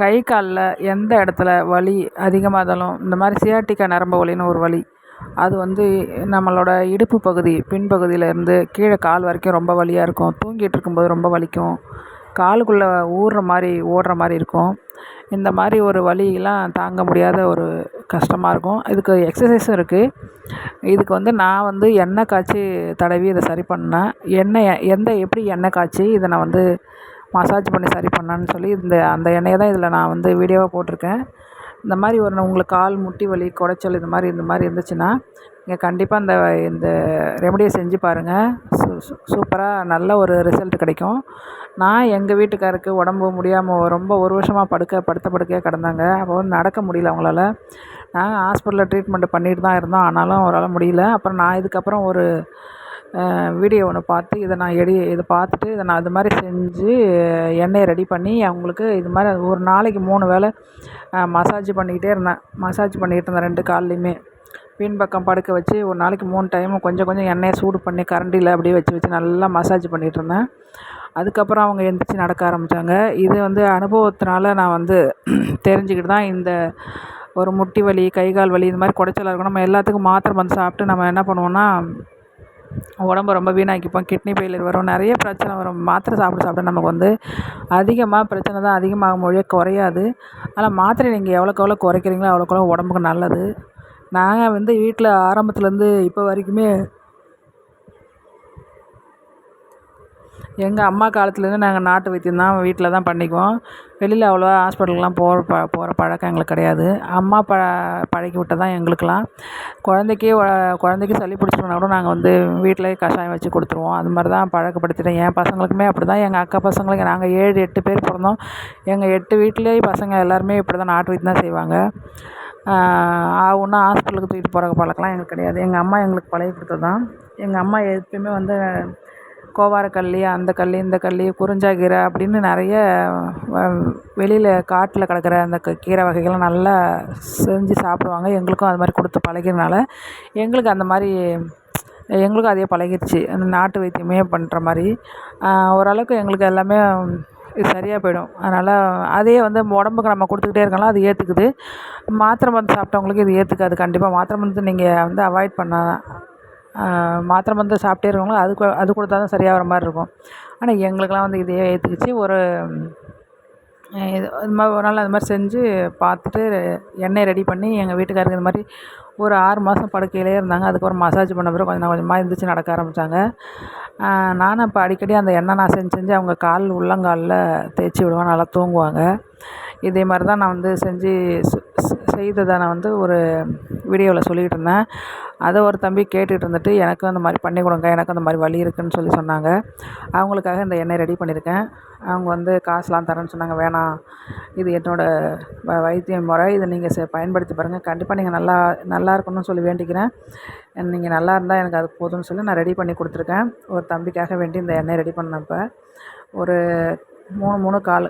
கை காலில் எந்த இடத்துல வலி அதிகமாக இருந்தாலும் இந்த மாதிரி சியாட்டிக்கா நரம்பு வலின்னு ஒரு வலி அது வந்து நம்மளோட இடுப்பு பகுதி பின்பகுதியிலேருந்து கீழே கால் வரைக்கும் ரொம்ப வலியாக இருக்கும். தூங்கிட்டு இருக்கும்போது ரொம்ப வலிக்கும். காலுக்குள்ளே ஊறுற மாதிரி ஓடுற மாதிரி இருக்கும். இந்த மாதிரி ஒரு வலியெலாம் தாங்க முடியாத ஒரு கஷ்டமாக இருக்கும். இதுக்கு எக்ஸசைஸும் இருக்குது இதுக்கு வந்து நான் வந்து எண்ணெய் காய்ச்சி தடவி இதை சரி பண்ணேன். எண்ணெய் எந்த எப்படி எண்ணெய் காய்ச்சி இதை நான் வந்து மசாஜ் பண்ணி சரி பண்ணான்னு சொல்லி இந்த அந்த எண்ணெயை தான் இதில் நான் வந்து வீடியோவாக போட்டிருக்கேன். இந்த மாதிரி ஒரு உங்களுக்கு கால் முட்டி வலி குடைச்சல் இந்த மாதிரி இந்த மாதிரி இருந்துச்சுன்னா நீங்கள் கண்டிப்பாக இந்த இந்த ரெமடியை செஞ்சு பாருங்கள் சூ சூப்பராக நல்ல ஒரு ரிசல்ட் கிடைக்கும். நான் எங்கள் வீட்டுக்காருக்கு உடம்பு முடியாமல் ரொம்ப ஒரு வருஷமாக படுக்க படுத்த படுக்கையாக கிடந்தாங்க. அப்போ வந்து நடக்க முடியல அவங்களால. நாங்கள் ஹாஸ்பிட்டலில் ட்ரீட்மெண்ட் பண்ணிட்டு தான் இருந்தோம். ஆனாலும் அவரால் முடியல. அப்புறம் நான் இதுக்கப்புறம் ஒரு வீடியோ ஒன்று பார்த்து இதை நான் எடி இதை பார்த்துட்டு இதை நான் அது மாதிரி செஞ்சு எண்ணெயை ரெடி பண்ணி அவங்களுக்கு இது மாதிரி ஒரு நாளைக்கு மூணு வேளை மசாஜ் பண்ணிக்கிட்டே இருந்தேன். மசாஜ் பண்ணிக்கிட்டு இருந்தேன் ரெண்டு கால்லையுமே. பின்பக்கம் படுக்க வச்சு ஒரு நாளைக்கு மூணு டைமும் கொஞ்சம் கொஞ்சம் எண்ணெயை சூடு பண்ணி கரண்டியில் அப்படியே வச்சு வச்சு நல்லா மசாஜ் பண்ணிகிட்டு இருந்தேன். அதுக்கப்புறம் அவங்க எழுந்திரிச்சு நடக்க ஆரம்பித்தாங்க இது வந்து அனுபவத்தினால நான் வந்து தெரிஞ்சுக்கிட்டு தான் இந்த ஒரு முட்டி வலி கை கால் வலி இது மாதிரி குடைச்சலாக இருக்கும் நம்ம எல்லாத்துக்கும் மாத்திரை மருந்து சாப்பிட்டு நம்ம என்ன பண்ணுவோன்னா உடம்ப ரொம்ப வீணாக்கிப்போம் கிட்னி ஃபெயிலியர் வரும் நிறைய பிரச்சனை வரும். மாத்திரை சாப்பிட சாப்பிட நமக்கு வந்து அதிகமாக பிரச்சனை தான் அதிகமாகும் ஒழிய குறையாது. ஆனால் மாத்திரை நீங்கள் எவ்வளோக்கு எவ்வளோ குறைக்கிறீங்களோ அவ்வளோக்கு அவ்வளோ உடம்புக்கு நல்லது. நாங்கள் வந்து வீட்டில் ஆரம்பத்துலேருந்து இப்போ வரைக்குமே எங்கள் அம்மா காலத்துலேருந்து நாங்கள் நாட்டு வைத்தியம் தான் வீட்டில் தான் பண்ணிக்குவோம். வெளியில் அவ்வளோவா ஹாஸ்பிட்டலுக்குலாம் போகிற ப போகிற பழக்கம் எங்களுக்கு கிடையாது. அம்மா ப பழக்கி விட்டது தான் எங்களுக்கெல்லாம். குழந்தைக்கி குழந்தைக்கி சளி பிடிச்சிட்டுனா கூட நாங்கள் வந்து வீட்டிலேயே கஷாயம் வச்சு கொடுத்துருவோம். அது மாதிரி தான் பழக்கப்படுத்திட்டேன். என் பசங்களுக்குமே அப்படி தான் எங்கள் அக்கா பசங்களுக்கு நாங்கள் ஏழு எட்டு பேர் பிறந்தோம். எங்கள் எட்டு வீட்டிலே பசங்க எல்லாருமே இப்படி தான் நாட்டு வைத்தியம் தான் செய்வாங்க. ஒன்றும் ஹாஸ்பிட்டலுக்கு தூக்கிட்டு போகிற பழக்கம்லாம் எங்களுக்கு கிடையாது. எங்கள் அம்மா எங்களுக்கு பழகி கொடுத்தது தான் எங்கள் அம்மா எப்பயுமே வந்து கோவாரக்கள்ளி அந்த கல் இந்த கல் குறிஞ்சாக்கீரை அப்படின்னு நிறைய வெளியில் காட்டில் கிடக்குற அந்த கீரை வகைகள்லாம் நல்லா செஞ்சு சாப்பிடுவாங்க. எங்களுக்கும் அது மாதிரி கொடுத்து பழகினால எங்களுக்கு அந்த மாதிரி எங்களுக்கும் அதே பழகிடுச்சு. அந்த நாட்டு வைத்தியமே பண்ணுற மாதிரி. ஓரளவுக்கு எங்களுக்கு எல்லாமே இது சரியாக போயிடும். அதனால் அதே வந்து உடம்புக்கு நம்ம கொடுத்துக்கிட்டே இருக்கலாம். அது ஏற்றுக்குது மாத்திரை மருந்து சாப்பிட்டவங்களுக்கு இது ஏற்றுக்காது கண்டிப்பாக மாத்திரை மருந்து நீங்கள் வந்து அவாய்ட் பண்ணால் மாத்திரை மருந்து சாப்பிட்டே இருக்கவங்களும் அது அது கொடுத்தா தான் சரியாகிற மாதிரி இருக்கும். ஆனால் எங்களுக்கெல்லாம் வந்து இதையே ஏற்றுக்கிச்சு ஒரு இது இது மாதிரி ஒரு நாள் அது மாதிரி செஞ்சு பார்த்துட்டு எண்ணெய் ரெடி பண்ணி எங்கள் வீட்டுக்காரருக்கு இது மாதிரி ஒரு ஆறு மாதம் படுக்கையிலே இருந்தாங்க. அதுக்கப்புறம் மசாஜ் பண்ண பிறகு கொஞ்சம் கொஞ்சமாக இருந்துச்சு நடக்க ஆரம்பித்தாங்க நானும் இப்போ அடிக்கடி அந்த எண்ணெய் நான் செஞ்சு செஞ்சு அவங்க கால் உள்ளங்காலில் தேய்ச்சி விடுவேன். நல்லா தூங்குவாங்க. இதே மாதிரி தான் நான் வந்து செஞ்சு செய்ததை நான் வந்து ஒரு வீடியோவில் சொல்லிக்கிட்டு இருந்தேன். அதை ஒரு தம்பி கேட்டுகிட்டு இருந்துட்டு எனக்கும் அந்த மாதிரி பண்ணி கொடுங்க எனக்கும் அந்த மாதிரி வழி இருக்குதுன்னு சொல்லி சொன்னாங்க. அவங்களுக்காக இந்த எண்ணெய் ரெடி பண்ணியிருக்கேன். அவங்க வந்து காசுலாம் தரேன்னு சொன்னாங்க வேணாம். இது என்னோடய வ வைத்திய முறை. இதை நீங்கள் சே பயன்படுத்தி பாருங்கள் கண்டிப்பாக நீங்கள் நல்லா நல்லா இருக்கணும்னு சொல்லி வேண்டிக்கிறேன். நீங்கள் நல்லா இருந்தால் எனக்கு அது போதும்னு சொல்லி நான் ரெடி பண்ணி கொடுத்துருக்கேன். ஒரு தம்பிக்காக வேண்டி இந்த எண்ணெய் ரெடி பண்ணப்போ. ஒரு மூணு மூணு கால்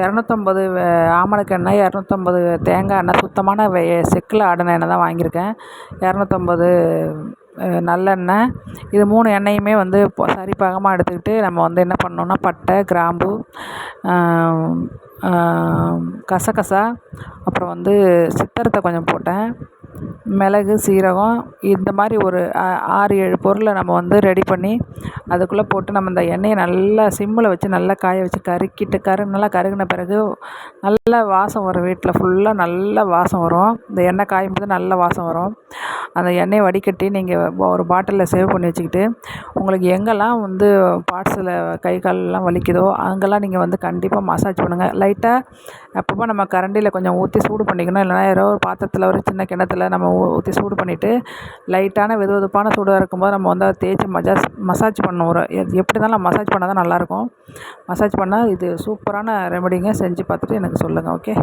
இரநூத்தம்பது ஆமணக்கு எண்ணெய் இரநூத்தம்பது தேங்காய் எண்ணெய் சுத்தமான வெ செக்கில் ஆடின எண்ணெய் தான் வாங்கியிருக்கேன். இரநூத்தம்பது நல்லெண்ணெய். இது மூணு எண்ணெயுமே வந்து இப்போ சரிபாகமாக எடுத்துக்கிட்டு நம்ம வந்து என்ன பண்ணணுன்னா பட்டை கிராம்பு கசகசா அப்புறம் வந்து சித்திரத்தை கொஞ்சம் போட்டேன். மிளகு சீரகம் இந்த மாதிரி ஒரு ஆறு ஏழு பொருளை நம்ம வந்து ரெடி பண்ணி அதுக்குள்ளே போட்டு நம்ம இந்த எண்ணெயை நல்லா சிம்மில் வச்சு நல்லா காய வச்சு கருக்கிட்டு கரு நல்லா கருகின பிறகு நல்லா வாசம் வரும் வீட்டில் ஃபுல்லாக நல்லா வாசம் வரும். இந்த எண்ணெய் காயும் போது நல்ல வாசம் வரும். அந்த எண்ணெயை வடிகட்டி நீங்கள் ஒரு பாட்டிலில் சேவ் பண்ணி வச்சுக்கிட்டு உங்களுக்கு எங்கெல்லாம் வந்து பார்ட்ஸில் கை கால்லாம் வலிக்குதோ அங்கெல்லாம் நீங்கள் வந்து கண்டிப்பாக மசாஜ் பண்ணுங்கள் லைட்டாக அப்பப்போ நம்ம கரண்டியில் கொஞ்சம் ஊற்றி சூடு பண்ணிக்கணும். இல்லைனா ஏதோ ஒரு பாத்திரத்தில் ஒரு சின்ன கிண்ணத்துல நம்ம ஊற்றி சூடு பண்ணிவிட்டு லைட்டான வெது வெதுப்பான சூடாக இருக்கும்போது நம்ம வந்து அதை தேய்ச்சி மஜாஸ் மசாஜ் பண்ணணும். ஒரு எப்படி இருந்தாலும் மசாஜ் பண்ணால் தான் நல்லாயிருக்கும். மசாஜ் பண்ணால் இது சூப்பரான ரெமடிங்க செஞ்சு பார்த்துட்டு எனக்கு சொல்லுங்கள் ஓகே?